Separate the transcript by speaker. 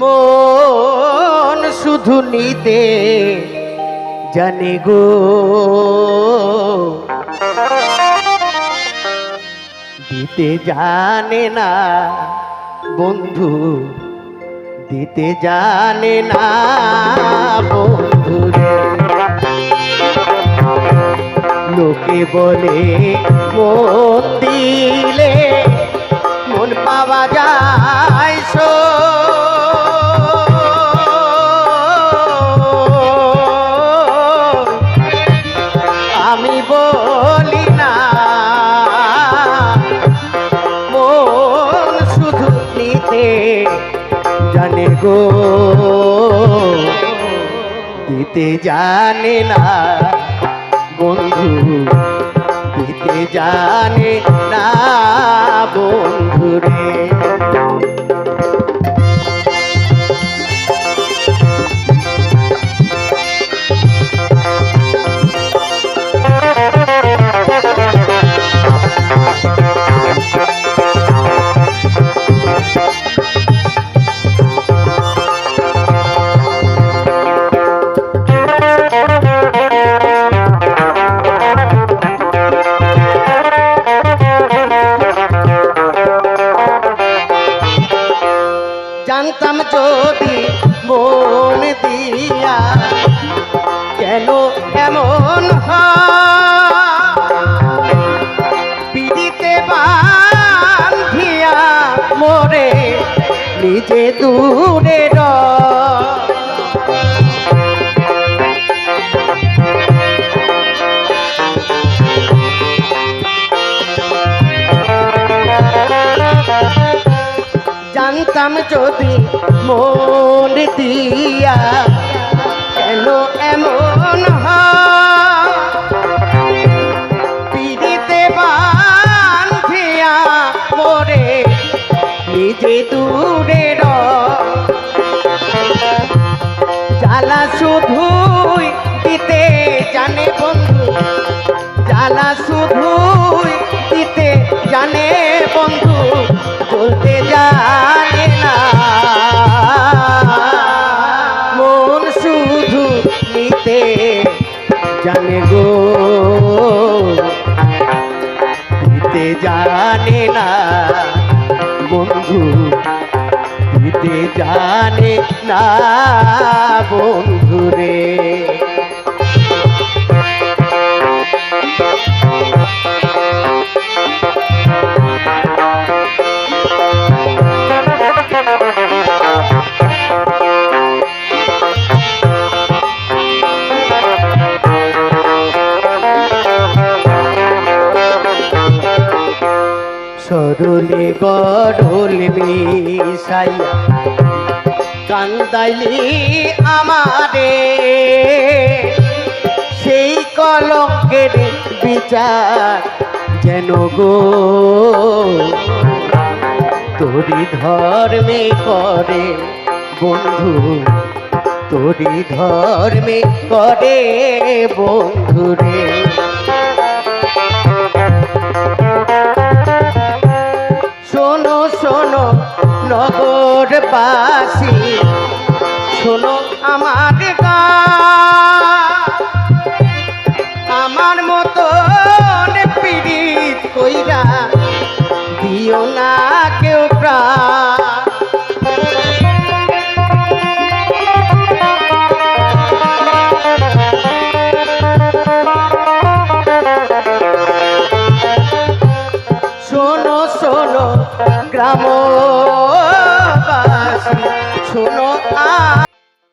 Speaker 1: মন শুধু নিতে জানে গো দিতে জানে না বন্ধু, দিতে জানে না বন্ধু লোকে বলে, মন দিলে মন পাওয়া যায় সই। আমি বলি না। মন শুধু নিতে জানে গো। দিতে জানে না বন্ধু, দিতে জানে না। জানতাম যদি মন দিয়া কেন এমন পিড়িতে বান্ধিয়া মোরে নিজে দূরে জানতাম যদি মন দিয়া কেন এমন? পিড়িতে বান্ধিয়া মোরে নিজে দূরে। জ্বালা শুধুই দিতে জানে বন্ধু, জ্বালা শুধুই দিতে জানে বন্ধু দিতে জানে না বন্ধু দিতে জানে না বন্ধুরে সরলে গরল মিশাইয়া কান্দাইলি আমারে। সেই কলঙ্কের বিচার যেন গো তোরি ধর্মে করে বন্ধু, তোরি ধর্মে করে বন্ধুরে শোনো নগরবাসী শোনো আমার গান। আমার মতো পীড়িত কইরা দিও না কেউ প্রাণ। শোনো শোনো গ্রামবাসী শুনো আ